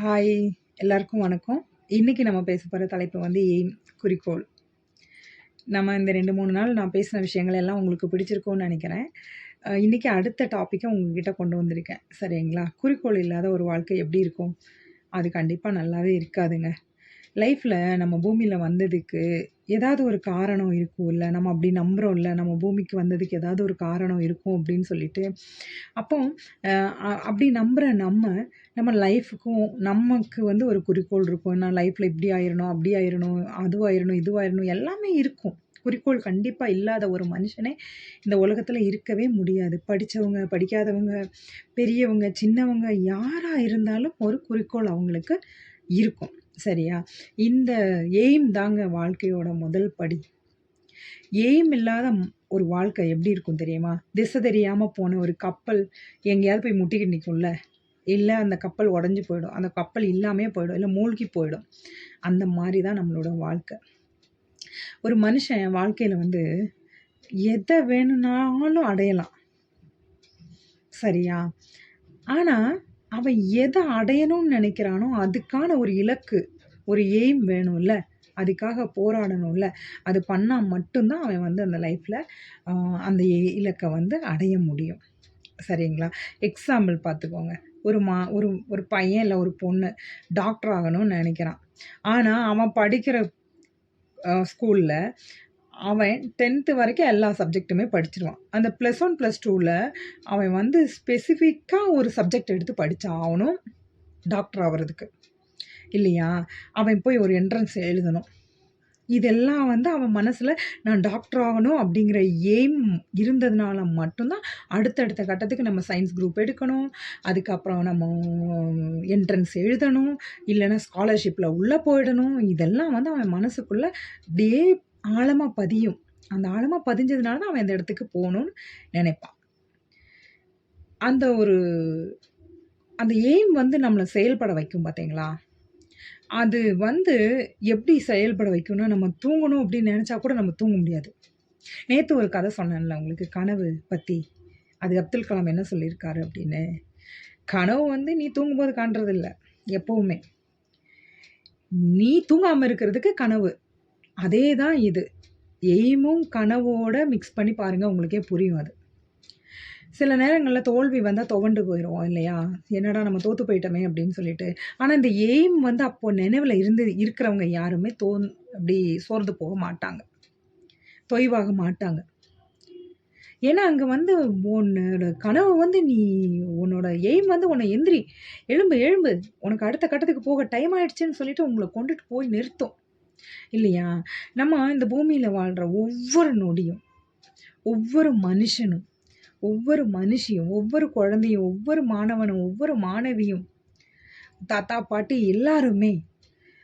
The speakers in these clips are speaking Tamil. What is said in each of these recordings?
ஹாய் எல்லாருக்கும் வணக்கம். இன்றைக்கி நம்ம பேச போகிற தலைப்பு வந்து எய்ம் குறிக்கோள்? நம்ம இந்த ரெண்டு மூணு நாள் நான் பேசின விஷயங்கள் எல்லாம் உங்களுக்கு பிடிச்சிருக்கோன்னு நினைக்கிறேன். இன்றைக்கி அடுத்த டாப்பிக்கை உங்ககிட்ட கொண்டு வந்திருக்கேன். சரிங்களா? குறிக்கோள் இல்லாத ஒரு வாழ்க்கை எப்படி இருக்கும்? அது கண்டிப்பாக நல்லாவே இருக்காதுங்க. லைஃப்பில் நம்ம பூமியில் வந்ததுக்கு ஏதாவது ஒரு காரணம் இருக்கும் இல்லை நம்ம அப்படி நம்புகிறோம்ல நம்ம பூமிக்கு வந்ததுக்கு ஏதாவது ஒரு காரணம் இருக்கும் அப்படின்னு சொல்லிட்டு. அப்போ அ- அப்படி நம்புகிற நம்ம நம்ம லைஃபுக்கும் நமக்கு வந்து ஒரு குறிக்கோள் இருக்கும். நான் லைஃப்பில் இப்படி ஆயிரணும் அப்படி ஆயிரணும் அதுவாயிரணும் இதுவாயிரணும் எல்லாமே இருக்கும். குறிக்கோள் கண்டிப்பாக இல்லாத ஒரு மனுஷனே இந்த உலகத்தில் இருக்கவே முடியாது. படித்தவங்க படிக்காதவங்க பெரியவங்க சின்னவங்க யாராக இருந்தாலும் ஒரு குறிக்கோள் அவங்களுக்கு இருக்கும். சரியா? இந்த எய்ம் தாங்க வாழ்க்கையோட முதல் படி. எய்ம் இல்லாத ஒரு வாழ்க்கை எப்படி இருக்கும் தெரியுமா? திசை தெரியாமல் போன ஒரு கப்பல் எங்கேயாவது போய் முட்டிக்கிட்டு நிற்கும்ல இல்லை அந்த கப்பல் உடஞ்சி போயிடும். அந்த கப்பல் இல்லாமே போயிடும். இல்லை மூழ்கி போயிடும். அந்த மாதிரி தான் நம்மளோட வாழ்க்கை. ஒரு மனுஷன் வாழ்க்கையில் வந்து எதை வேணும்னாலும் அடையலாம். சரியா? ஆனால் அவன் எதை அடையணும்னு நினைக்கிறானோ அதுக்கான ஒரு இலக்கு ஒரு எய்ம் வேணும்ல. அதுக்காக போராடணும்ல. அது பண்ணால் மட்டும்தான் அவன் வந்து அந்த லைஃப்பில் அந்த இலக்கை வந்து அடைய முடியும். சரிங்களா? எக்ஸாம்பிள் பார்த்துக்கோங்க. ஒரு மா ஒரு ஒரு பையன் இல்லை ஒரு பொண்ணு டாக்டர் ஆகணும்னு நினைக்கிறான். ஆனால் அவன் படிக்கிற ஸ்கூலில் அவன் டென்த்து வரைக்கும் எல்லா சப்ஜெக்ட்டுமே படிச்சிருவான். அந்த ப்ளஸ் ஒன் ப்ளஸ் டூவில் அவன் வந்து ஸ்பெசிஃபிக்காக ஒரு சப்ஜெக்ட் எடுத்து படித்தாகணும் டாக்டர் ஆகிறதுக்கு இல்லையா? அவன் போய் ஒரு என்ட்ரன்ஸ் எழுதணும். இதெல்லாம் வந்து அவன் மனசில் நான் டாக்டர் ஆகணும் அப்படிங்கிற எய்ம் இருந்ததுனால மட்டும்தான் அடுத்தடுத்த கட்டத்துக்கு நம்ம சயின்ஸ் குரூப் எடுக்கணும். அதுக்கப்புறம் நம்ம என்ட்ரன்ஸ் எழுதணும். இல்லைன்னா ஸ்காலர்ஷிப்பில் உள்ளே போயிடணும். இதெல்லாம் வந்து அவன் மனசுக்குள்ளே அப்படியே ஆழமாக பதியும். அந்த ஆழமாக பதிஞ்சதுனால தான் அவன் அந்த இடத்துக்கு போகணும்னு நினைப்பான். அந்த ஒரு அந்த எய்ம் வந்து நம்மளை செயல்பட வைக்கும் பார்த்தீங்களா அது வந்து எப்படி செயல்பட வைக்கும்னா நம்ம தூங்கணும் அப்படின்னு நினச்சா கூட நம்ம தூங்க முடியாது. நேற்று ஒரு கதை சொன்னேன்ல உங்களுக்கு கனவு பற்றி அது அப்துல் கலாம் என்ன சொல்லியிருக்காரு அப்படின்னு. கனவு வந்து நீ தூங்கும்போது காண்றதில்ல எப்போவுமே. நீ தூங்காமல் இருக்கிறதுக்கு கனவு. அதே தான் இது. எய்மும் கனவோட மிக்ஸ் பண்ணி பாருங்கள் உங்களுக்கே புரியும் அது. சில நேரங்களில் தோல்வி வந்தால் துவண்டு போயிடுவோம் இல்லையா? என்னடா நம்ம தோற்று போயிட்டோமே அப்படின்னு சொல்லிட்டு. ஆனால் இந்த எய்ம் வந்து அப்போது நினைவில் இருந்து இருக்கிறவங்க யாருமே தோன் அப்படி சோர்ந்து போக மாட்டாங்க. தொய்வாக மாட்டாங்க. ஏன்னா அங்கே வந்து உன்னோட கனவு வந்து நீ உன்னோட எய்ம் வந்து உன்னை எந்திரி எழும்பு எழும்பு. உனக்கு அடுத்த கட்டத்துக்கு போக டைம் ஆயிடுச்சுன்னு சொல்லிட்டு உங்களை கொண்டுட்டு போய் நிறுத்தும். இல்லையா? நம்ம இந்த பூமியில் வாழ்கிற ஒவ்வொரு நொடியும் ஒவ்வொரு மனுஷனும் ஒவ்வொரு மனுஷியும் ஒவ்வொரு குழந்தையும் ஒவ்வொரு மாணவனும் ஒவ்வொரு மாணவியும் தாத்தா பாட்டி எல்லாருமே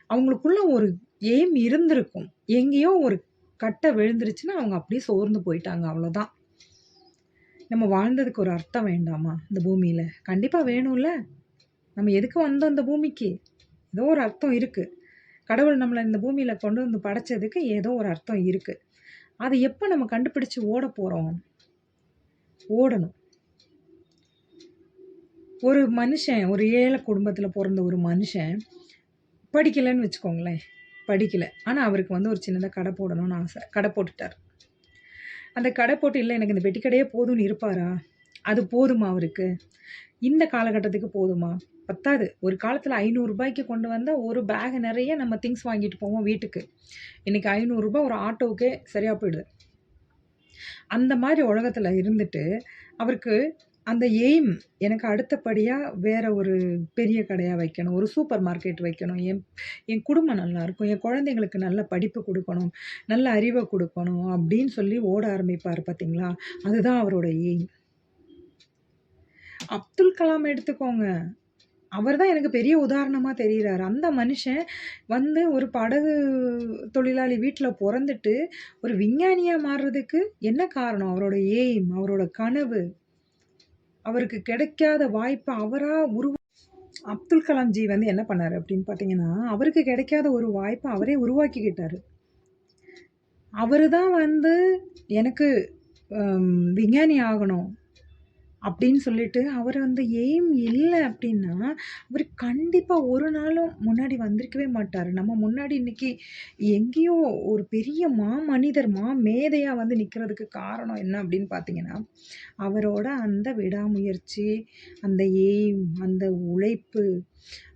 அவங்களுக்குள்ள ஒரு எய்ம் இருந்திருக்கும். எங்கேயோ ஒரு கட்டை விழுந்துருச்சுன்னா அவங்க அப்படியே சோர்ந்து போயிட்டாங்க அவ்வளோதான் நம்ம வாழ்ந்ததுக்கு ஒரு அர்த்தம் வேண்டாமா இந்த பூமியில்? கண்டிப்பாக வேணும்ல. நம்ம எதுக்கு வந்தோம் இந்த பூமிக்கு? ஏதோ ஒரு அர்த்தம் இருக்குது கடவுள் நம்மளை இந்த பூமியில் கொண்டு வந்து படைச்சதுக்கு ஏதோ ஒரு அர்த்தம் இருக்குது அதை எப்போ நம்ம கண்டுபிடிச்சு ஓட போகிறோம் ஓடணும். ஒரு மனுஷன் ஒரு ஏழை குடும்பத்தில் பிறந்த ஒரு மனுஷன் படிக்கலைன்னு வச்சுக்கோங்களேன். படிக்கலை. ஆனால் அவருக்கு வந்து ஒரு சின்னதாக கடை போடணும்னு ஆசை. கடை போட்டுட்டார். அந்த கடை போட்டு இல்லை எனக்கு இந்த பெட்டிக்கடையே போதும்னு இருப்பாரா? அது போதுமா அவருக்கு? இந்த காலகட்டத்துக்கு போதுமா? பத்தாது. ஒரு காலத்தில் ஐநூறுரூபாய்க்கு கொண்டு வந்தால் ஒரு பேக் நிறைய நம்ம திங்ஸ் வாங்கிட்டு போவோம் வீட்டுக்கு. இன்றைக்கி ஐநூறுரூபா ஒரு ஆட்டோவுக்கே சரியாக போயிடுது. அந்த மாதிரி உலகத்தில் இருந்துட்டு அவருக்கு அந்த எய்ம் எனக்கு அடுத்தபடியாக வேறு ஒரு பெரிய கடையாக வைக்கணும். ஒரு சூப்பர் மார்க்கெட் வைக்கணும். என் என் குடும்பம் நல்லா இருக்கும். என் குழந்தைங்களுக்கு நல்ல படிப்பு கொடுக்கணும். நல்ல அறிவை கொடுக்கணும் அப்படின்னு சொல்லி ஓட ஆரம்பிப்பார் பார்த்தீங்களா அதுதான் அவரோட எய்ம் அப்துல் கலாம் எடுத்துக்கோங்க. அவர் தான் எனக்கு பெரிய உதாரணமாக தெரிகிறார் அந்த மனுஷன் வந்து ஒரு படகு தொழிலாளி வீட்டில் பிறந்துட்டு ஒரு விஞ்ஞானியாக மாறுறதுக்கு என்ன காரணம்? அவரோட எய்ம் அவரோட கனவு அவருக்கு கிடைக்காத வாய்ப்பை அவராக உருவ அப்துல் கலாம் ஜி வந்து என்ன பண்ணார் அப்படின்னு பார்த்தீங்கன்னா அவருக்கு கிடைக்காத ஒரு வாய்ப்பை அவரே உருவாக்கிக்கிட்டார். அவர் தான் வந்து எனக்கு விஞ்ஞானி ஆகணும். அப்படின்னு சொல்லிட்டு அவர் அந்த எய்ம் இல்லை அப்படின்னா அவர் கண்டிப்பாக ஒரு நாளும் முன்னாடி வந்திருக்கவே மாட்டார். நம்ம முன்னாடி இன்னைக்கு எங்கேயோ ஒரு பெரிய மா மனிதர் மா மேதையாக வந்து நிற்கிறதுக்கு காரணம் என்ன அப்படின்னு பார்த்தீங்கன்னா அவரோட அந்த விடாமுயற்சி அந்த எய்ம் அந்த உழைப்பு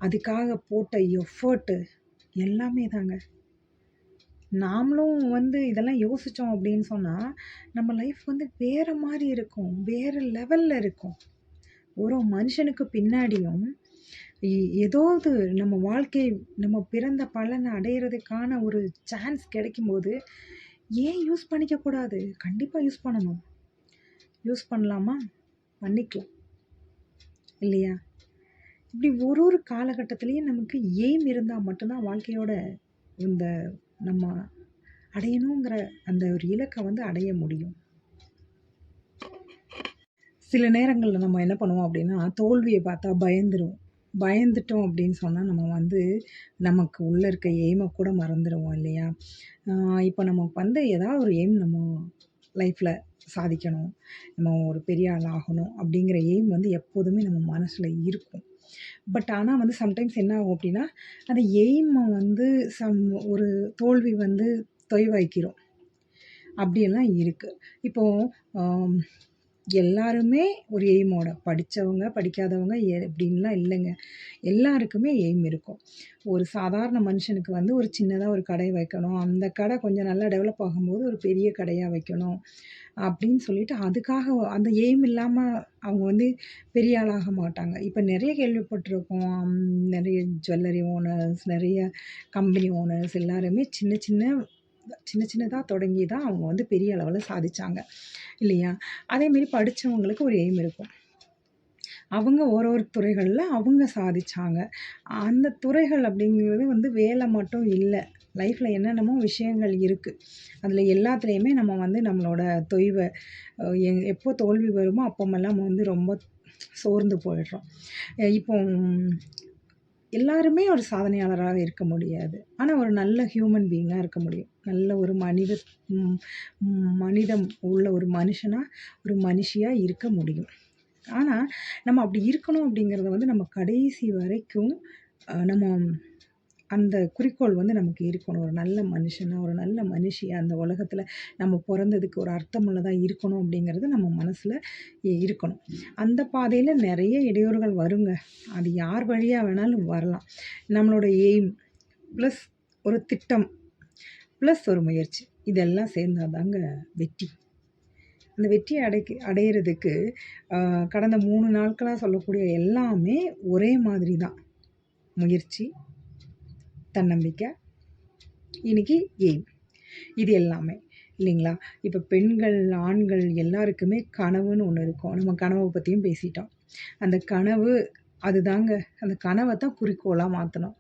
அதுக்காக போட்ட எஃபர்ட்டு எல்லாமே தாங்க. நாமளும் வந்து இதெல்லாம் யோசித்தோம் அப்படின்னு சொன்னால் நம்ம லைஃப் வந்து வேறு மாதிரி இருக்கும் வேறு லெவலில் இருக்கும். ஒரு மனுஷனுக்கு பின்னாடியும் ஏதாவது நம்ம வாழ்க்கை நம்ம பிறந்த பலனை அடையிறதுக்கான ஒரு சான்ஸ் கிடைக்கும்போது ஏன் யூஸ் பண்ணிக்கக்கூடாது கண்டிப்பாக யூஸ் பண்ணணும். யூஸ் பண்ணலாமா? பண்ணிக்கலாம். இல்லையா? இப்படி ஒரு ஒரு காலகட்டத்திலையும் நமக்கு எய்ம் இருந்தால் மட்டும்தான் வாழ்க்கையோட இந்த நம்ம அடையணுங்கிற அந்த ஒரு இலக்கை வந்து அடைய முடியும். சில நேரங்களில் நம்ம என்ன பண்ணுவோம் அப்படின்னா தோல்வியை பார்த்தா பயந்துருவோம். பயந்துட்டோம் அப்படின்னு சொன்னால் நம்ம வந்து நமக்கு உள்ளே இருக்க எய்மை கூட மறந்துடுவோம் இல்லையா? இப்போ நமக்கு வந்து ஏதாவது ஒரு எய்ம் நம்ம லைஃப்பில் சாதிக்கணும். நம்ம ஒரு பெரிய ஆள் ஆகணும் அப்படிங்கிற எய்ம் வந்து எப்போதுமே நம்ம மனசில் இருக்கும். பட் ஆனால் வந்து சம்டைம்ஸ் என்ன ஆகும் அப்படின்னா அந்த எய்மை வந்து சம் ஒரு தோல்வி வந்து தொய்வாய்க்கிறோம் அப்படியெல்லாம் இருக்குது இப்போது எல்லாருமே ஒரு எய்மோட படித்தவங்க படிக்காதவங்க எ- அப்படின்லாம் இல்லைங்க. எல்லாருக்குமே எய்ம் இருக்கும். ஒரு சாதாரண மனுஷனுக்கு வந்து ஒரு சின்னதாக ஒரு கடை வைக்கணும். அந்த கடை கொஞ்சம் நல்லா டெவலப் ஆகும்போது ஒரு பெரிய கடையாக வைக்கணும் அப்படின்னு சொல்லிட்டு அதுக்காக அந்த எய்ம் இல்லாமல் அவங்க வந்து பெரிய ஆளாக மாட்டாங்க. இப்போ நிறைய கேள்விப்பட்டிருக்கோம். நிறைய ஜுவல்லரி ஓனர்ஸ் நிறைய கம்பெனி ஓனர்ஸ் எல்லாருமே சின்ன சின்ன சின்ன சின்னதாக தொடங்கி தான் அவங்க வந்து பெரிய அளவில் சாதித்தாங்க இல்லையா? அதேமாரி படித்தவங்களுக்கு ஒரு எய்ம் இருக்கும். அவங்க ஒரு ஒரு துறைகளில் அவங்க சாதித்தாங்க அந்த துறைகள் அப்படிங்கிறது வந்து வேலை மட்டும் இல்லை. லைஃப்பில் என்னென்னமோ விஷயங்கள் இருக்குது அதில் எல்லாத்துலேயுமே நம்ம வந்து நம்மளோட தொய்வை அஹ் எப்போ தோல்வி வருமோ அப்போமெல்லாம் நம்ம வந்து ரொம்ப சோர்ந்து போயிடுறோம். இப்போ எல்லாருமே ஒரு சாதனையாளராக இருக்க முடியாது. ஆனால் ஒரு நல்ல ஹியூமன் பீயிங்காக இருக்க முடியும். நல்ல ஒரு மனித மனிதம் உள்ள ஒரு மனுஷனாக ஒரு மனுஷியாக இருக்க முடியும். ஆனால் நம்ம அப்படி இருக்கணும் அப்படிங்கிறத வந்து நம்ம கடைசி வரைக்கும் நம்ம அந்த குறிக்கோள் வந்து நமக்கு இருக்கணும். ஒரு நல்ல மனுஷனாக ஒரு நல்ல மனுஷியாக அந்த உலகத்தில் நம்ம பிறந்ததுக்கு ஒரு அர்த்தமுள்ளதாக இருக்கணும் அப்படிங்கிறது நம்ம மனசில் இருக்கணும். அந்த பாதையில் நிறைய இடையூறுகள் வருங்க. அது யார் வழியாக வேணாலும் வரலாம். நம்மளோட எய்ம் ப்ளஸ் ஒரு திட்டம் ப்ளஸ் ஒரு முயற்சி. இதெல்லாம் சேர்ந்தாதாங்க வெற்றி. அந்த வெற்றியை அடைக்கு அடையிறதுக்கு கடந்த மூணு நாட்களாக சொல்லக்கூடிய எல்லாமே ஒரே மாதிரி தான் முயற்சி தன்னம்பிக்கை இன்றைக்கி எய்ம் இது எல்லாமே இல்லைங்களா? இப்போ பெண்கள் ஆண்கள் எல்லாருக்குமே கனவுன்னு ஒன்று இருக்கும். நம்ம கனவை பற்றியும் பேசிட்டோம். அந்த கனவு அதுதாங்க. அந்த கனவை தான் குறிக்கோளாக மாற்றணும்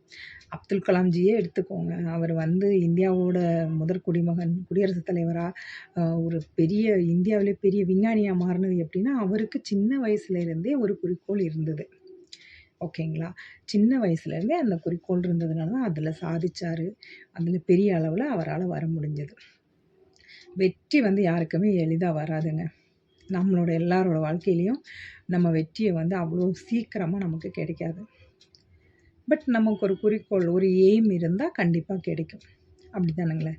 அப்துல் கலாம்ஜியே எடுத்துக்கோங்க. அவர் வந்து இந்தியாவோட முதற் குடிமகன் குடியரசுத் தலைவராக ஒரு பெரிய இந்தியாவிலே பெரிய விஞ்ஞானியாக மாறினது எப்படின்னா அவருக்கு சின்ன வயசுலேருந்தே ஒரு குறிக்கோள் இருந்தது. ஓகேங்களா? சின்ன வயசுலேருந்தே அந்த குறிக்கோள் இருந்ததுனால தான் அதில் சாதித்தார் அதில் பெரிய அளவில் அவரால் வர முடிஞ்சது. வெற்றி வந்து யாருக்குமே எளிதாக வராதுங்க. நம்மளோட எல்லாரோட வாழ்க்கையிலையும் நம்ம வெற்றியை வந்து அவ்வளோ சீக்கிரமாக நமக்கு கிடைக்காது. பட் நமக்கு ஒரு குறிக்கோள் ஒரு எய்ம் இருந்தால் கண்டிப்பாக கிடைக்கும். அப்படி தானுங்களே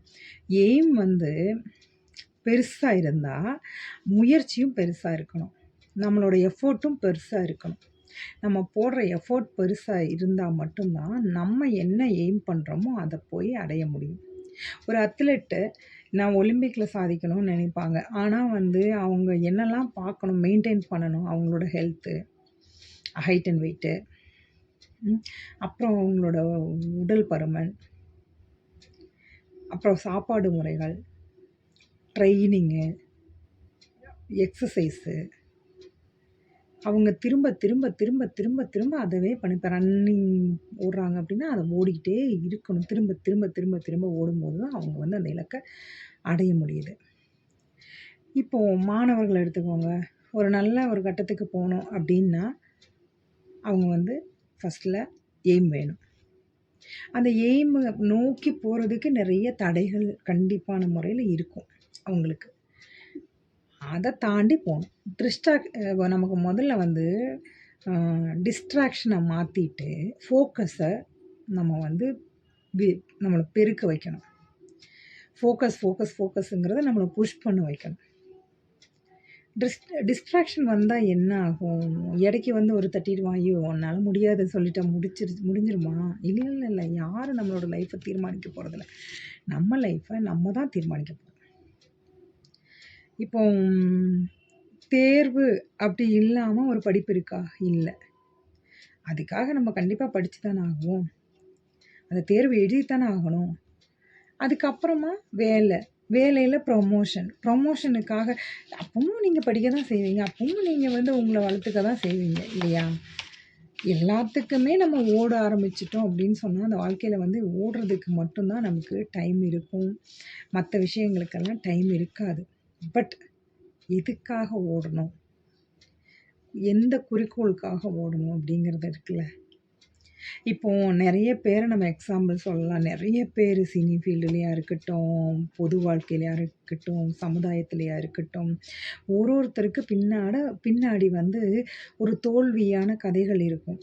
எய்ம் வந்து பெருசாக இருந்தால் முயற்சியும் பெருசாக இருக்கணும். நம்மளோட எஃபோர்ட்டும் பெருசாக இருக்கணும். நம்ம போடுற எஃபோர்ட் பெருசாக இருந்தால் மட்டும்தான் நம்ம என்ன எய்ம் பண்ணுறோமோ அதை போய் அடைய முடியும். ஒரு அத்லெட்டு நான் ஒலிம்பிக்கில் சாதிக்கணும்னு நினைப்பாங்க. ஆனால் வந்து அவங்க என்னெல்லாம் பார்க்கணும் மெயின்டைன் பண்ணணும் அவங்களோட ஹெல்த்து ஹைட் அண்ட் வெயிட்டு அப்புறம் அவங்களோட உடல் பருமன் அப்புறம் சாப்பாடு முறைகள் ட்ரைனிங்கு எக்ஸசைஸு அவங்க திரும்ப திரும்ப திரும்ப திரும்ப திரும்ப அதவே பண்ணி இப்போ ரன்னிங் ஓடுறாங்க அப்படின்னா அதை ஓடிக்கிட்டே இருக்கணும். திரும்ப திரும்ப திரும்ப திரும்ப ஓடும்போது தான் அவங்க வந்து அந்த இலக்கை அடைய முடியுது. இப்போது மாணவர்களை எடுத்துக்கோங்க. ஒரு நல்ல ஒரு கட்டத்துக்கு போகணும் அப்படின்னா அவங்க வந்து ஃபஸ்ட்டில் எய்ம் வேணும். அந்த எய்மை நோக்கி போகிறதுக்கு நிறைய தடைகள் கண்டிப்பான முறையில் இருக்கும் அவங்களுக்கு. அதை தாண்டி போகணும் டிஸ்ட்ராக்ட் இப்போ நமக்கு முதல்ல வந்து டிஸ்ட்ராக்ஷனை மாற்றிட்டு ஃபோக்கஸை நம்ம வந்து நம்மளை பெருக்க வைக்கணும். ஃபோக்கஸ், ஃபோக்கஸ், ஃபோக்கஸுங்கிறத நம்மளை புஷ் பண்ண வைக்கணும். டிஸ் டிஸ்ட்ராக்ஷன் வந்தால் என்ன ஆகும்? இடைக்கு வந்து ஒரு தட்டிடுவான். ஐயோ! உன்னால் முடியாதுன்னு சொல்லிட்டா முடிச்சிரு முடிஞ்சிருமா? இல்லை இல்லை இல்லை யாரும் நம்மளோட லைஃப்பை தீர்மானிக்க போகிறதில்ல நம்ம லைஃப்பை நம்ம தான் தீர்மானிக்க போகிறோம் இப்போ தேர்வு அப்படி இல்லாமல் ஒரு படிப்பு இருக்கா? இல்லை அதுக்காக நம்ம கண்டிப்பாக படித்து தானே ஆகுவோம். அந்த தேர்வு எழுதி தானே ஆகணும். அதுக்கப்புறமா வேலை. வேலையில் ப்ரொமோஷன் ப்ரொமோஷனுக்காக அப்பவும் நீங்கள் படிக்க தான் செய்வீங்க. அப்பவும் நீங்கள் வந்து உங்களை வளர்த்துக்க தான் செய்வீங்க. இல்லையா? எல்லாத்துக்குமே நம்ம ஓட ஆரம்பிச்சிட்டோம் அப்படின்னு சொன்னால் அந்த வாழ்க்கையில் வந்து ஓடுறதுக்கு மட்டும்தான் நமக்கு டைம் இருக்கும். மற்ற விஷயங்களுக்கெல்லாம் டைம் இருக்காது. பட் எதுக்காக ஓடணும்? எந்த குறிக்கோளுக்காக ஓடணும் அப்படிங்கிறது இருக்குல்ல. இப்போ நிறைய பேரை நம்ம எக்ஸாம்பிள் சொல்லலாம். நிறைய பேர் சினி ஃபீல்டுலயா இருக்கட்டும், பொது வாழ்க்கையிலையாக இருக்கட்டும், சமுதாயத்திலயா இருக்கட்டும், ஒரு ஒருத்தருக்கு பின்னாட பின்னாடி வந்து ஒரு தோல்வியான கதைகள் இருக்கும்.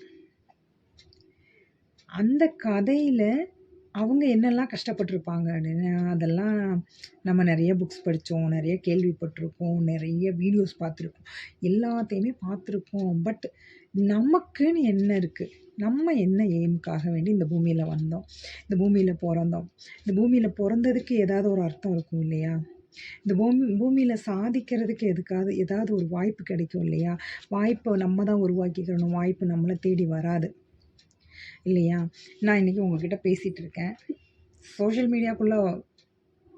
அந்த கதையில் அவங்க என்னெல்லாம் கஷ்டப்பட்டுருப்பாங்கன்னு அதெல்லாம் நம்ம நிறைய புக்ஸ் படித்தோம் நிறைய கேள்விப்பட்டிருக்கோம் நிறைய வீடியோஸ் பார்த்துருக்கோம். எல்லாத்தையுமே பார்த்துருக்கோம். பட் நமக்குன்னு என்ன இருக்குது நம்ம என்ன எய்ம்க்காக வேண்டி இந்த பூமியில் வந்தோம்? இந்த பூமியில் பிறந்தோம் இந்த பூமியில் பிறந்ததுக்கு ஏதாவது ஒரு அர்த்தம் இருக்கும் இல்லையா? இந்த பூமி பூமியில் சாதிக்கிறதுக்கு எதுக்காவது ஏதாவது ஒரு வாய்ப்பு கிடைக்கும் இல்லையா? வாய்ப்பை நம்ம தான் உருவாக்கிக்கிறணும். வாய்ப்பு நம்மளை தேடி வராது. இல்லையா? நான் இன்றைக்கி உங்ககிட்ட பேசிகிட்டு இருக்கேன். சோஷியல் மீடியாக்குள்ளே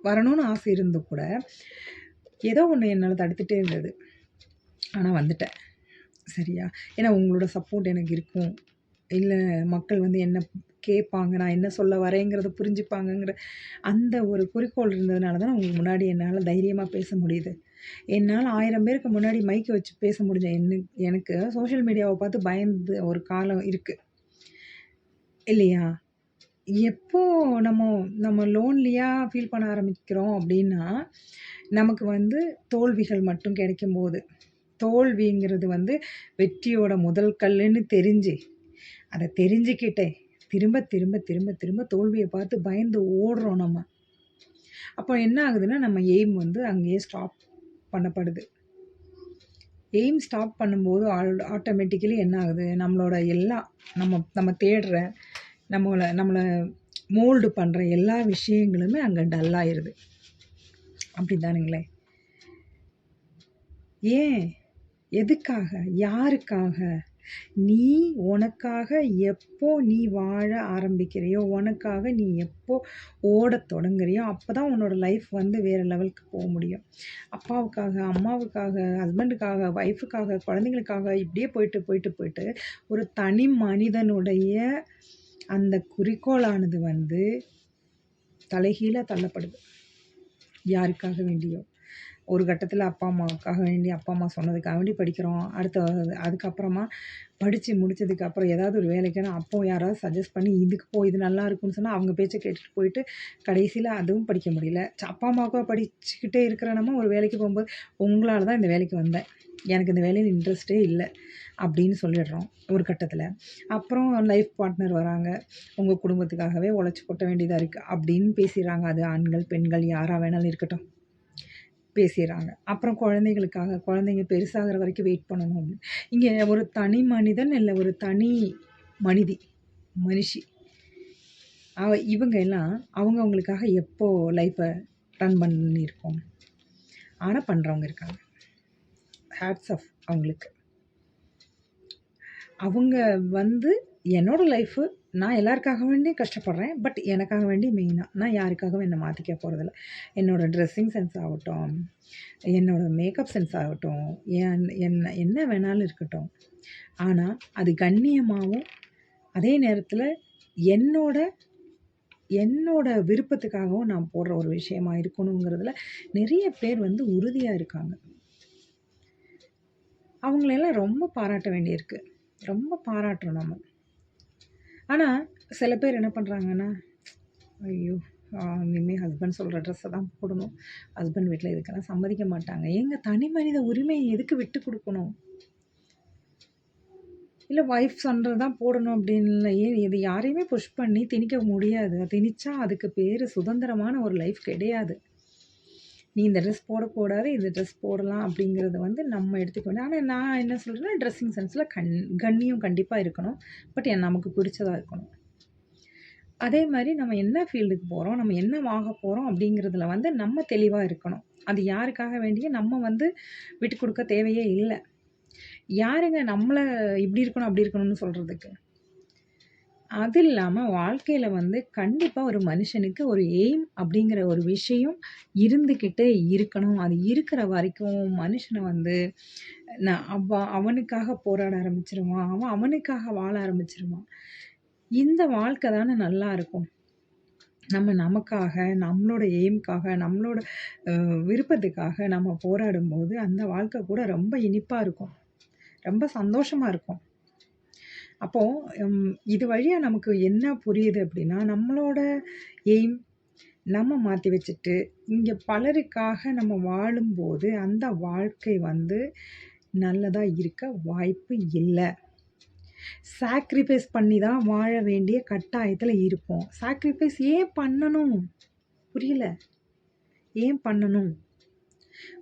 வரணும்னு ஆசை இருந்த கூட, ஏதோ ஒன்று என்னால் தடுத்துகிட்டே இருந்தது. ஆனால் வந்துட்டேன். சரியா? ஏன்னா உங்களோட சப்போர்ட் எனக்கு இருக்கும். இல்லை மக்கள் வந்து என்ன கேட்பாங்க, நான் என்ன சொல்ல வரேங்கிறத புரிஞ்சுப்பாங்கங்கிற அந்த ஒரு குறிக்கோள் இருந்ததுனால தான் உங்களுக்கு முன்னாடி என்னால் தைரியமாக பேச முடியுது. என்னால் ஆயிரம் பேருக்கு முன்னாடி மைக்கை வச்சு பேச முடிஞ்ச என்ன எனக்கு சோஷியல் மீடியாவை பார்த்து பயந்து ஒரு காலம் இருக்குது இல்லையா? எப்போ நம்ம நம்ம லோன்லியா ஃபீல் பண்ண ஆரம்பிக்கிறோம் அப்படின்னா, நமக்கு வந்து தோல்விகள் மட்டும் கிடைக்கும்போது. தோல்விங்கிறது வந்து வெற்றியோட முதல் கல்லுன்னு தெரிஞ்சு, அத தெரிஞ்சுக்கிட்டே திரும்ப, திரும்ப, திரும்ப, திரும்ப தோல்விய பார்த்து பயந்து ஓடுறோம் நம்ம. அப்போ என்ன ஆகுதுன்னா, நம்ம எய்ம் வந்து அங்கேயே ஸ்டாப் பண்ணப்படுது. எய்ம் ஸ்டாப் பண்ணும்போது ஆல் ஆட்டோமேட்டிக்கலி என்ன ஆகுது? நம்மளோட எல்லா நம்ம நம்ம தேடுற, நம்மளை நம்மளை மோல்டு பண்ணுற எல்லா விஷயங்களுமே அங்கே டல்லாயிருது அப்படி தானுங்களே ஏன்? எதுக்காக? யாருக்காக? நீ உனக்காக எப்போ நீ வாழ ஆரம்பிக்கிறியோ, உனக்காக நீ எப்போ ஓடத் தொடங்குறியோ, அப்பதான் உன்னோட லைஃப் வந்து வேறு லெவலுக்கு போக முடியும். அப்பாவுக்காக, அம்மாவுக்காக, ஹஸ்பண்டுக்காக, ஒய்ஃபுக்காக, குழந்தைங்களுக்காக இப்படியே போயிட்டு, போயிட்டு, போயிட்டு ஒரு தனி மனிதனுடைய அந்த குறிக்கோளானது வந்து தலைகீழாக தள்ளப்படுது. யாருக்காக வேண்டியோ. ஒரு கட்டத்தில் அப்பா, அம்மாவுக்காக வேண்டி அப்பா, அம்மா சொன்னதுக்காக வேண்டி படிக்கிறோம். அடுத்த அதுக்கப்புறமா படித்து முடித்ததுக்கப்புறம் ஏதாவது ஒரு வேலைக்குன்னா, அப்போ யாராவது சஜஸ்ட் பண்ணி இதுக்கு போ இது நல்லா இருக்கும்னு சொன்னால் அவங்க பேச்சை கேட்டுட்டு போயிட்டு கடைசியில் அதுவும் படிக்க முடியல. அப்பா, அம்மாவுக்காக படிச்சுக்கிட்டே இருக்கிற நம்ம ஒரு வேலைக்கு போகும்போது உங்களால் தான் இந்த வேலைக்கு வந்தேன். எனக்கு இந்த வேலையில் இன்ட்ரெஸ்ட்டே இல்லை அப்படின்னு சொல்லிடுறோம் ஒரு கட்டத்தில் அப்புறம் லைஃப் பார்ட்னர் வராங்க. உங்கள் குடும்பத்துக்காகவே உழைச்சி கொட்ட வேண்டியதாக இருக்குது அப்படின்னு பேசிடுறாங்க அது ஆண்கள், பெண்கள் யாராக வேணாலும் இருக்கட்டும். பேசிடுறாங்க அப்புறம் குழந்தைகளுக்காக குழந்தைங்க பெருசாகிற வரைக்கும் வெயிட் பண்ணணும் அப்படின்னு. இங்கே ஒரு தனி மனிதன் இல்லை ஒரு தனி மனிதி, மனுஷி. அவ இவங்க எல்லாம் அவங்க அவங்களுக்காக எப்போ லைஃப்ப ரன் பண்ணியிருக்கோம்? ஆனால் பண்ணுறவங்க இருக்காங்க. ஹேட்ஸ் ஆஃப் அவங்களுக்கு. அவங்க வந்து என்னோடய லைஃபு நான் எல்லாருக்காக வேண்டியும் கஷ்டப்படுறேன். பட் எனக்காக வேண்டி மெயினாக நான் யாருக்காகவும் என்னை மாற்றிக்க போகிறதில்ல என்னோடய ட்ரெஸ்ஸிங் சென்ஸ் ஆகட்டும், என்னோடய மேக்கப் சென்ஸ் ஆகட்டும், என் என்ன என்ன வேணாலும் இருக்கட்டும். ஆனால் அது கண்ணியமாகவும் அதே நேரத்தில் என்னோட என்னோட விருப்பத்துக்காகவும் நான் போடுற ஒரு விஷயமா இருக்கணுங்கிறதுல நிறைய பேர் வந்து உறுதியாக இருக்காங்க. அவங்களெல்லாம் ரொம்ப பாராட்ட வேண்டியிருக்கு. ரொம்ப பாராட்டுறோம் நம்ம. ஆனால் சில பேர் என்ன பண்ணுறாங்கன்னா ஐயோ! இனிமேல் ஹஸ்பண்ட் சொல்கிற ட்ரெஸ்ஸை தான் போடணும். ஹஸ்பண்ட் வீட்டில் இதுக்கெல்லாம் சம்மதிக்க மாட்டாங்க. எங்கள் தனி மனித உரிமையை எதுக்கு விட்டு கொடுக்கணும்? இல்லை ஒய்ஃப் சொல்கிறது தான் போடணும் அப்படின்னு ஏன் இது யாரையுமே புஷ் பண்ணி திணிக்க முடியாது. திணிச்சா அதுக்கு பேர் சுதந்திரமான ஒரு லைஃப் கிடையாது. நீ இந்த ட்ரெஸ் போடக்கூடாது இந்த ட்ரெஸ் போடலாம் அப்படிங்கிறத வந்து நம்ம எடுத்துக்க ஆனால் நான் என்ன சொல்கிறேன்னா ட்ரெஸ்ஸிங் சென்ஸில் கண் கண்ணியம் கண்டிப்பாக இருக்கணும். பட் நமக்கு பிடிச்சதாக இருக்கணும். அதே மாதிரி நம்ம என்ன ஃபீல்டுக்கு போகிறோம் நம்ம என்ன வாங்க போகிறோம் அப்படிங்கிறதுல வந்து நம்ம தெளிவாக இருக்கணும். அது யாருக்காக வேண்டிய நம்ம வந்து விட்டு கொடுக்க தேவையே இல்லை. யாருங்க நம்மளை இப்படி இருக்கணும் அப்படி இருக்கணும்னு சொல்கிறதுக்கு அது இல்லாமல் வாழ்க்கையில் வந்து கண்டிப்பாக ஒரு மனுஷனுக்கு ஒரு எய்ம் அப்படிங்கிற ஒரு விஷயம் இருந்துக்கிட்டே இருக்கணும். அது இருக்கிற வரைக்கும் மனுஷனை வந்து நான் அவ அவனுக்காக போராட ஆரம்பிச்சிருவான். அவன் அவனுக்காக வாழ ஆரம்பிச்சிருவான். இந்த வாழ்க்கை தானே நல்லா இருக்கும். நம்ம நமக்காக நம்மளோட எய்ம்க்காக நம்மளோட விருப்பத்துக்காக நம்ம போராடும்போது அந்த வாழ்க்கை கூட ரொம்ப இனிப்பாக இருக்கும். ரொம்ப சந்தோஷமாக இருக்கும். அப்போது இது வழியாக நமக்கு என்ன புரியுது அப்படின்னா நம்மளோட எய்ம் நம்ம மாற்றி வச்சுட்டு இங்கே பலருக்காக நம்ம வாழும்போது அந்த வாழ்க்கை வந்து நல்லதாக இருக்க வாய்ப்பு இல்லை. சாக்ரிஃபைஸ் பண்ணி தான் வாழ வேண்டிய கட்டாயத்தில் இருப்போம். சாக்ரிஃபைஸ் ஏன் பண்ணணும்? புரியல. ஏன் பண்ணணும்?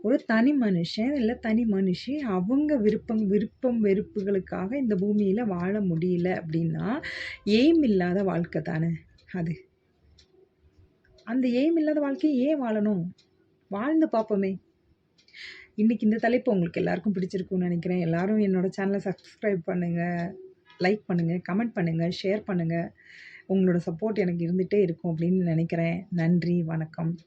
ஒரு தனி மனுஷன் இல்லை தனி மனுஷி அவங்க விருப்பம் விருப்பம் வெறுப்புகளுக்காக இந்த பூமியில் வாழ முடியல அப்படின்னா எய்ம் இல்லாத வாழ்க்கை தானே அது. அந்த எய்ம் இல்லாத வாழ்க்கையை ஏன் வாழணும்? வாழ்ந்து பார்ப்போமே. இன்றைக்கி இந்த தலைப்பு உங்களுக்கு எல்லாருக்கும் பிடிச்சிருக்கும்னு நினைக்கிறேன். எல்லோரும் என்னோடய சேனலை சப்ஸ்கிரைப் பண்ணுங்கள் லைக் பண்ணுங்கள் கமெண்ட் பண்ணுங்கள் ஷேர் பண்ணுங்கள் உங்களோட சப்போர்ட் எனக்கு இருந்துகிட்டே இருக்கும் அப்படின்னு நினைக்கிறேன். நன்றி வணக்கம்.